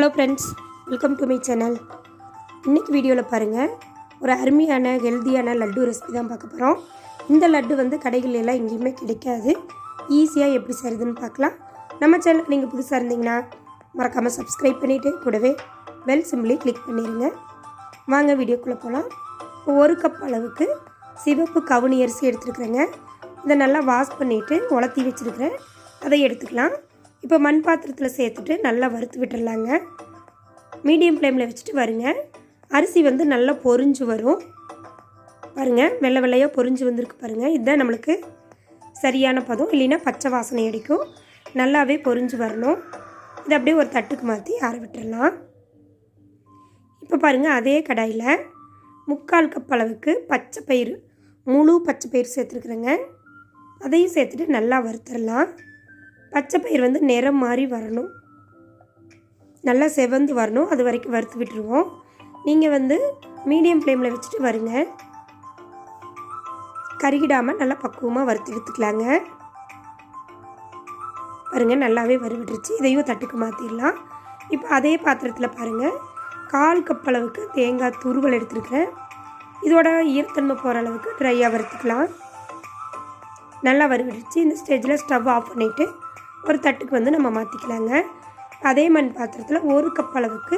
Hello friends welcome to my channel. இன்றைக்கி வீடியோவில் பாருங்கள் ஒரு அருமையான ஹெல்த்தியான லட்டு ரெசிபி தான் பார்க்க போகிறோம் இந்த லட்டு வந்து கடைகளெல்லாம் எங்கேயுமே கிடைக்காது. ஈஸியாக எப்படி செய்கிறதுன்னு பார்க்கலாம். நம்ம சேனலுக்கு நீங்கள் புதுசாக இருந்தீங்கன்னா மறக்காமல் சப்ஸ்கிரைப் பண்ணிவிட்டு கூடவே பெல் சிம்பிளி கிளிக் பண்ணிடுங்க வாங்க வீடியோக்குள்ளே போகலாம் ஒரு கப் அளவுக்கு சிவப்பு கவுனி அரிசி எடுத்துருக்குறேங்க. இதை நல்லா வாஷ் பண்ணிவிட்டு உலர்த்தி வச்சுருக்கிறேன். அதை எடுத்துக்கலாம். இப்போ மண் பாத்திரத்தில் சேர்த்துட்டு நல்லா வறுத்து விட்டுடலாங்க. மீடியம் ஃப்ளேமில் வச்சுட்டு வருங்க அரிசி வந்து நல்லா பொரிஞ்சு வரும். பாருங்கள் வெள்ளை வெள்ளையாக பொரிஞ்சு வந்திருக்கு பாருங்கள் இதுதான் நம்மளுக்கு சரியான பதம் இல்லைன்னா பச்சை வாசனை அடிக்கும். நல்லாவே பொரிஞ்சு வரணும். இதை அப்படியே ஒரு தட்டுக்கு மாற்றி ஆற விட்டுடலாம். இப்போ பாருங்கள் அதே கடாயில் முக்கால் கப் அளவுக்கு பச்சை பயிறு முழு பச்சை பயிறு சேர்த்துருக்குறேங்க. அதையும் சேர்த்துட்டு நல்லா வறுத்துடலாம். பச்சை பயிர் வந்து நிறம் மாதிரி வரணும். நல்லா செவந்து வரணும். அது வரைக்கும் வறுத்து விட்டுருவோம். நீங்கள் வந்து மீடியம் ஃப்ளேமில் வச்சுட்டு வருங்க. கருகிடாமல் நல்லா பக்குவமாக வறுத்து எடுத்துக்கலாங்க. பாருங்க நல்லாவே வறுவிட்டுருச்சு இதையும் தட்டுக்கு மாற்றிடலாம் இப்போ அதே பாத்திரத்தில் பாருங்கள் கால் கப் அளவுக்கு தேங்காய் துருவல் எடுத்துருக்கிறேன். இதோட ஈரத்தன்மை போகிற அளவுக்கு ட்ரையாக வறுத்துக்கலாம். நல்லா வறுவிடுச்சு இந்த ஸ்டேஜில் ஸ்டவ் ஆஃப் பண்ணிவிட்டு ஒரு தட்டுக்கு வந்து நம்ம மாற்றிக்கலாங்க அதே மண் பாத்திரத்தில் ஒரு கப் அளவுக்கு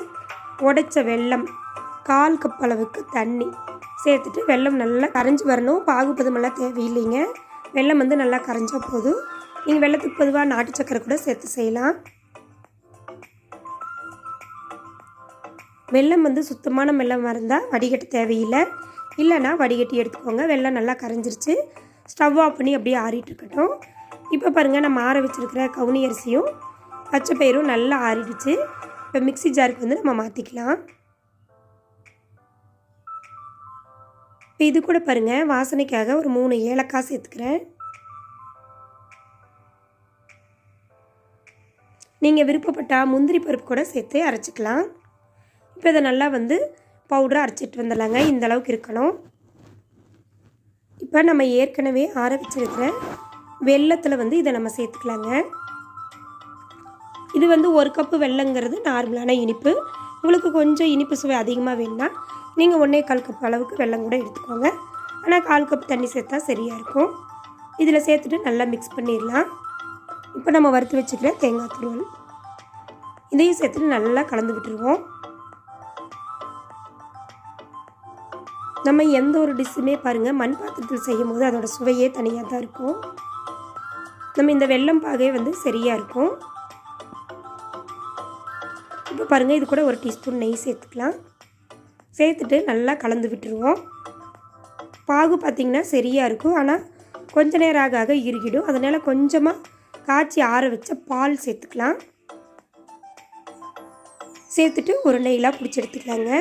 உடைச்ச வெல்லம் கால் கப் அளவுக்கு தண்ணி சேர்த்துட்டு வெல்லம் நல்லா கரைஞ்சி வரணும். பாகுபதமெல்லாம் தேவையில்லைங்க. வெல்லம் வந்து நல்லா கரைஞ்சா போதும். நீங்கள் வெள்ளத்துக்கு பொதுவாக நாட்டு சக்கரை கூட சேர்த்து செய்யலாம். வெள்ளம் வந்து சுத்தமான வெள்ளம் இருந்தால் வடிகட்ட தேவையில்லை. இல்லைன்னா வடிகட்டி எடுத்துக்கோங்க. வெள்ளம் நல்லா கரைஞ்சிருச்சு. ஸ்டவ் ஆஃப் பண்ணி அப்படியே ஆறிட்டு இருக்கட்டும். இப்போ பாருங்கள் நம்ம ஆற வச்சுருக்கிற கவுனி அரிசியும் பச்சை பயிரும் நல்லா ஆறிடுச்சு. இப்போ மிக்ஸி ஜாருக்கு வந்து நம்ம மாற்றிக்கலாம் இப்போ இது கூட பாருங்கள் வாசனைக்காக ஒரு மூணு ஏலக்காய் சேர்த்துக்கிறேன். நீங்கள் விருப்பப்பட்டால் முந்திரி பருப்பு கூட சேர்த்து அரைச்சிக்கலாம். இப்போ இதை நல்லா வந்து பவுடராக அரைச்சிட்டு வந்துடலாங்க இந்த அளவுக்கு இருக்கணும். இப்போ நம்ம ஏற்கனவே ஆற வச்சுருக்கிற வெள்ளத்தில் வந்து இதை நம்ம சேர்த்துக்கலாங்க. இது வந்து ஒரு கப்பு வெள்ளங்கிறது நார்மலான இனிப்பு. உங்களுக்கு கொஞ்சம் இனிப்பு சுவை அதிகமாக வேணும்னா நீங்கள் ஒன்றே கால் கப் அளவுக்கு வெல்லம் கூட எடுத்துக்கோங்க. ஆனால் கால் கப் தண்ணி சேர்த்தா சரியாக இருக்கும். இதில் சேர்த்துட்டு நல்லா மிக்ஸ் பண்ணிடலாம். இப்போ நம்ம வறுத்து வச்சுக்கிற தேங்காய் துருவல். இதையும் சேர்த்துட்டு நல்லா கலந்து விட்டுருவோம். நம்ம எந்த ஒரு டிஷ்ஷுமே பாருங்கள் மண் பாத்திரத்தில் செய்யும் போது அதோடய சுவையே தனியாக தான் இருக்கும். நம்ம இந்த வெல்லம் பாகே வந்து சரியாக இருக்கும். இப்போ பாருங்கள் இது கூட ஒரு டீஸ்பூன் நெய் சேர்த்துக்கலாம். சேர்த்துட்டு நல்லா கலந்து விட்டுருவோம். பாகு பார்த்திங்கன்னா சரியாக இருக்கும். ஆனால் கொஞ்ச நேரம் ஆக ஆக இறுகிடும். அதனால் கொஞ்சமாக காய்ச்சி ஆற வச்ச பால் சேர்த்துக்கலாம். சேர்த்துட்டு உருண்டைகளாக பிடிச்சி எடுத்துக்கலாங்க.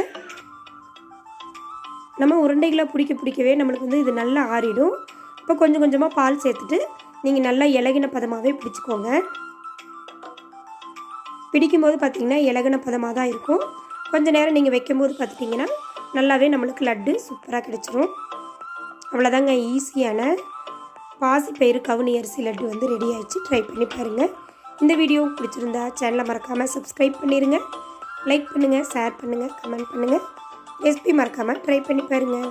நம்ம உருண்டைகளாக பிடிக்க பிடிக்கவே நம்மளுக்கு வந்து இது நல்லா ஆறிடும். இப்போ கொஞ்சம் கொஞ்சமாக பால் சேர்த்துட்டு நீங்கள் நல்லா இலகின பதமாகவே பிடிச்சிக்கோங்க. பிடிக்கும்போது பார்த்திங்கன்னா இலகின பதமாக தான் இருக்கும். கொஞ்சம் நேரம் நீங்கள் வைக்கும்போது பார்த்துட்டிங்கன்னா நல்லாவே நம்மளுக்கு லட்டு சூப்பராக கிடச்சிரும். அவ்வளோதாங்க ஈஸியான பாசிப்பயிறு கவுனி அரிசி லட்டு வந்து ரெடி ஆயிடுச்சு. ட்ரை பண்ணி பாருங்கள் இந்த வீடியோ பிடிச்சிருந்தா சேனலை மறக்காமல் சப்ஸ்கிரைப் பண்ணிடுங்க லைக் பண்ணுங்கள் ஷேர் பண்ணுங்கள் கமெண்ட் பண்ணுங்கள் ரெசிபி மறக்காமல் ட்ரை பண்ணி பாருங்கள்